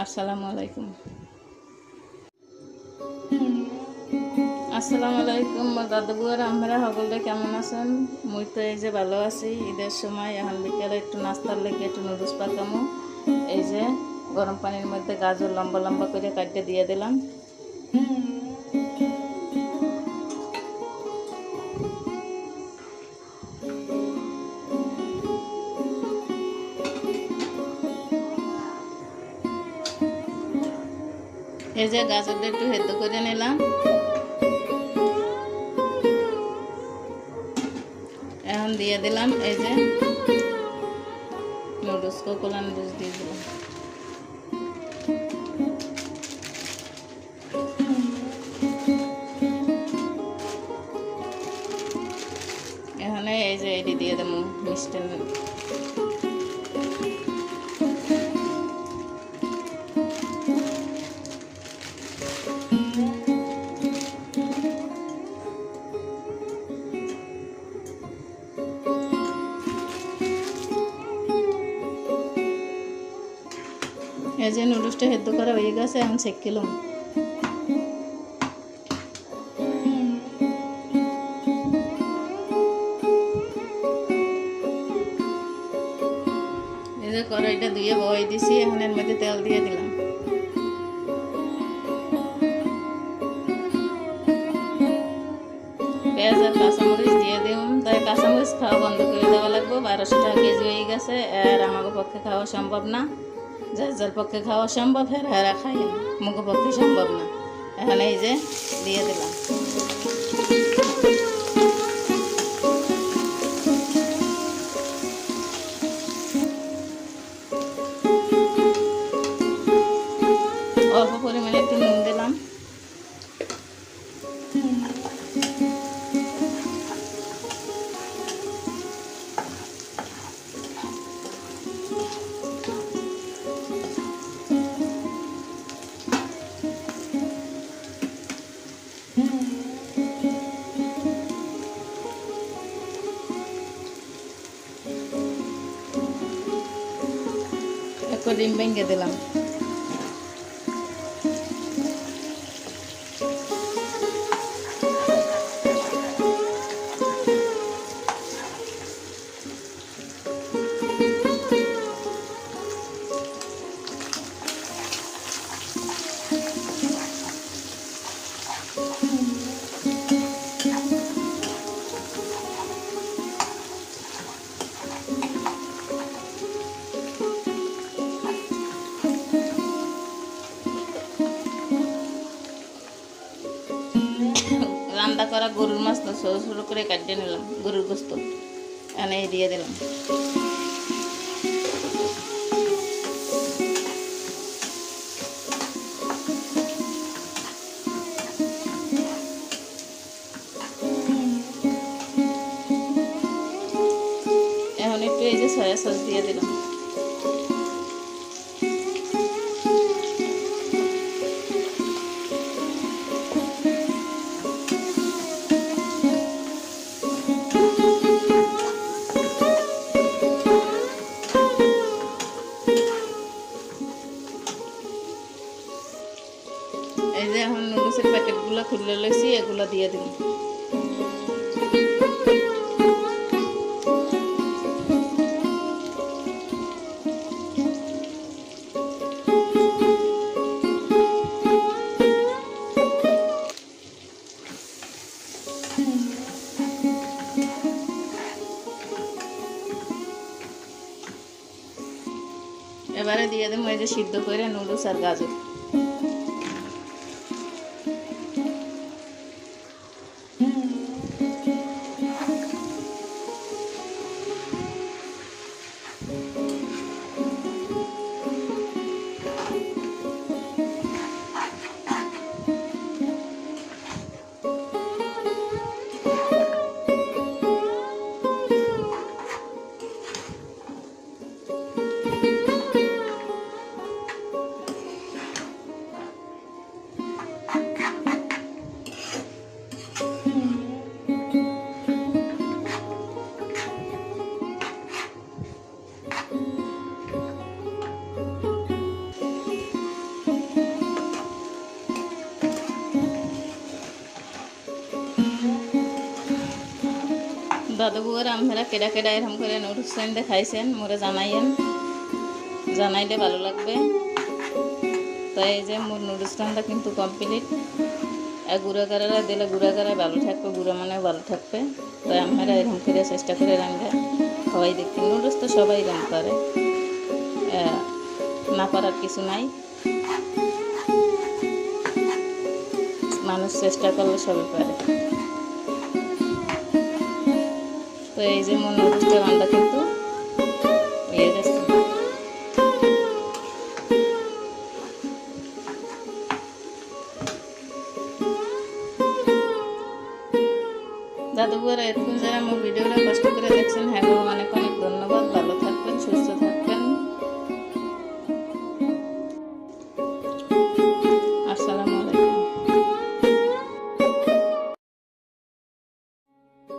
আসসালামু আলাইকুম। আসসালামু আলাইকুম দাদু বুয়ার আমরা সকলে কেমন আছেন? মুই তো এই যে ভালো আছি। ঈদের সময় এখন বিকেলে একটু নাস্তার লেগে একটু নুডলস পাকামো। এই যে গরম পানির মধ্যে গাজর লম্বা লম্বা করে কাটতে দিয়ে দিলাম। এই যে গাজরটা একটু হেদ্দ করে নিলাম। এখন দিয়ে দিলাম এই যে নুডলস, কোকোলা নুডলস দিয়ে দিলাম। এখানে এই যে এটি দিয়ে দেবো মিষ্টি এই যে নুডলসটা সেদ্ধ করা হয়ে গেছে, এখন চেক কিলাম এই যে কড়াইটা ধুয়ে বই দিছি, এখন এর মধ্যে তেল দিয়ে দিলাম। পেঁয়াজ আর কাঁচামরিচ দিয়ে দিলাম। তাই কাঁচামরিচ খাওয়া বন্ধ করে দেওয়া লাগবে। বারোশো টাকা কেজি হয়ে গেছে, আর আমাকে পক্ষে খাওয়া সম্ভব না। যার যার পক্ষে খাওয়া সম্ভব হ্যাঁ হেরা খাই মুখ পক্ষে সম্ভব না। এখন এই যে দিয়ে দিলাম। একটু ডিম ভেঙে দিলাম। রান্না করা গরুর মাছ তো ছোটো ছোটো করে কাটিয়ে নিলাম, গরুর গোস্ত। এনে দিয়ে দিলাম। এখন একটু এই যে সয়া সস দিয়ে দিলাম। লইছি এগুলো দিয়ে দিন এবারে দিয়ে দেবো এই যে সিদ্ধ করে নুডলস আর গাজর। দাদুবুয়ার আমরা কেডা কেডা এরকম করে নুডলস দেখাইছেন খাইছেন মোরে জানাইয়েন জানাইলে ভালো লাগবে। তাই এই যে মোর নুডলস কিন্তু কমপ্লিট আর গুঁড়া গাড়ারা দিলে গুঁড়া গাড়ায় ভালো থাকবে গুঁড়া মানে ভালো থাকবে। তাই আমরা এরকম করে চেষ্টা করে রান্ধে খাওয়াই দেখি নুডলস তো সবাই রান করে না পারার কিছু নাই। মানুষ চেষ্টা করলে সবই পারে। এই যে মনে হচ্ছে রান্না কিন্তু হয়ে গেছে। দাদুবুয়ারা এতক্ষণ যারা আমার ভিডিওটা কষ্ট করে দেখছেন হ্যাঁ অনেক অনেক ধন্যবাদ।